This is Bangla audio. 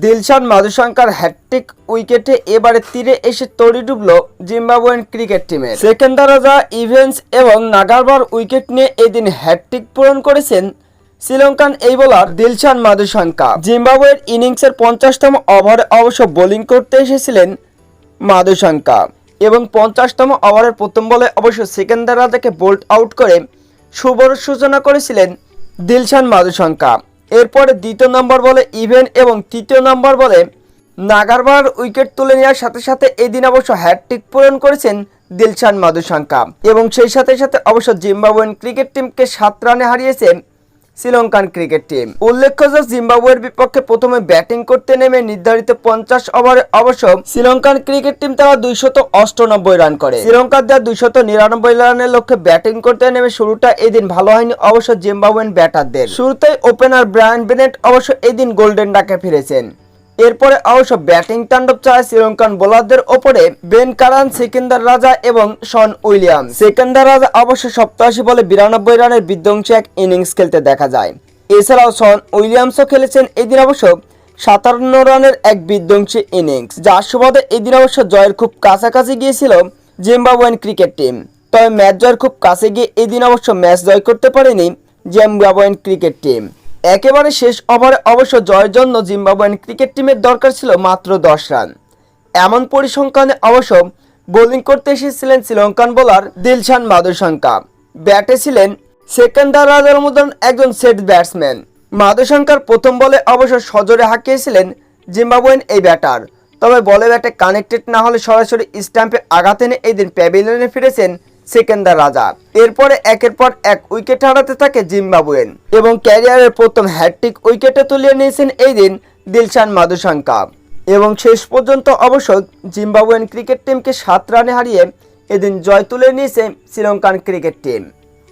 দিলশান মাধুশঙ্কর হ্যাট্রিক উইকেটে এবারে তীরে এসে তড়ি ডুবল জিম্বাবুয়েন ক্রিকেট টিমের। সেকেন্দারাজা ইভেন্টস এবং নাগারবার উইকেট নিয়ে এদিন হ্যাট্রিক পূরণ করেছেন শ্রীলঙ্কান এই বোলার দিলশান মাধুশঙ্কা। জিম্বাবুয়ের ইনিংসের পঞ্চাশতম ওভারে অবশ্য বোলিং করতে এসেছিলেন মাধুশঙ্কা এবং পঞ্চাশতম ওভারের প্রথম বলে অবশ্য সেকেন্দার রাজাকে বোল্ট আউট করে শুভর সূচনা করেছিলেন দিলশান মাধুশঙ্কা। এরপরে দ্বিতীয় নাম্বার বলে ইভেন এবং তৃতীয় নাম্বার বলে নাগারবার উইকেট তুলে নেওয়ার সাথে সাথে এদিন অবশ্য হ্যাটট্রিক পূরণ করেছেন দিলশান মাধুশঙ্কা এবং সেই সাথে সাথে অবশ্য জিম্বাবুয়ান ক্রিকেট টিমকে সাত রানে হারিয়েছে শ্রীলঙ্কান ক্রিকেট টিম। উল্লেখ্য যে জিম্বাবুয়ের বিপক্ষে প্রথমে ব্যাটিং করতে নেমে নির্ধারিত পঞ্চাশ ওভারে অবশ্য শ্রীলঙ্কান ক্রিকেট টিম তারা দুইশত অষ্টানব্বই রান করে। শ্রীলঙ্কার দেওয়া দুইশত নিরানব্বই রানের লক্ষ্যে ব্যাটিং করতে নেমে শুরুটা এদিন ভালো হয়নি অবশ্য জিম্বাবুয়েন ব্যাটারদের। শুরুতেই ওপেনার ব্রায়ান বেনেট অবশ্য এদিন গোল্ডেন ডাকে ফিরেছেন। এরপরে অবশ্য ব্যাটিং তাণ্ডব চায় শ্রীলঙ্কান বোলারদের ওপরে বেন কারান, সেকেন্দার রাজা এবং শন উইলিয়ামস। সেকেন্দার রাজা অবশ্য সপ্তাশি বলে বিরানব্বই রানের বিধ্বংসী এক ইনিংস খেলতে দেখা যায়। এছাড়াও শন উইলিয়ামসও খেলেছেন এদিন অবশ্য সাতান্ন রানের এক বিধ্বংসী ইনিংস যার সুবাদে এদিন অবশ্য জয়ের খুব কাছাকাছি গিয়েছিল জিম্বাবুয়েন ক্রিকেট টিম। তবে ম্যাচ জয়ের খুব কাছে গিয়ে এদিন অবশ্য ম্যাচ জয় করতে পারেনি জিম্বাবুয়েন ক্রিকেট টিম। একেবারে শেষ ওভারে অবশ্য জয়ের জন্য জিম্বাবুয়েন ক্রিকেট টিমের দরকার ছিল মাত্র দশ রান। এমন পরিসংখ্যানে অবশ্য বোলিং করতে এসেছিলেন শ্রীলঙ্কান বোলার দিলশান মাধুশঙ্কা ব্যাটে ছিলেন সেকেন্দার রাজার মতন একজন সেট ব্যাটসম্যান। মাধুশঙ্কার প্রথম বলে অবশ্য সজোরে হাঁকিয়েছিলেন জিম্বাবুয়েন এই ব্যাটার। তবে বলে ব্যাটে কানেক্টেড না হলে সরাসরি স্ট্যাম্পে আঘাত এনে এই দিন প্যাভিলিয়নে ফিরেছেন সেকেন্দার রাজা। এরপরে একের পর এক উইকেট হারাতে থাকে জিম্বাবুয়েন এবং ক্যারিয়ারের প্রথম হ্যাট্রিক উইকেটে তুলিয়ে নিয়েছেন এই দিন দিলশান মাদুশঙ্কা। এবং শেষ পর্যন্ত অবশ্য জিম্বাবুয়েন ক্রিকেট টিমকে সাত রানে হারিয়ে এদিন জয় তুলে নিয়েছে শ্রীলঙ্কান ক্রিকেট টিম।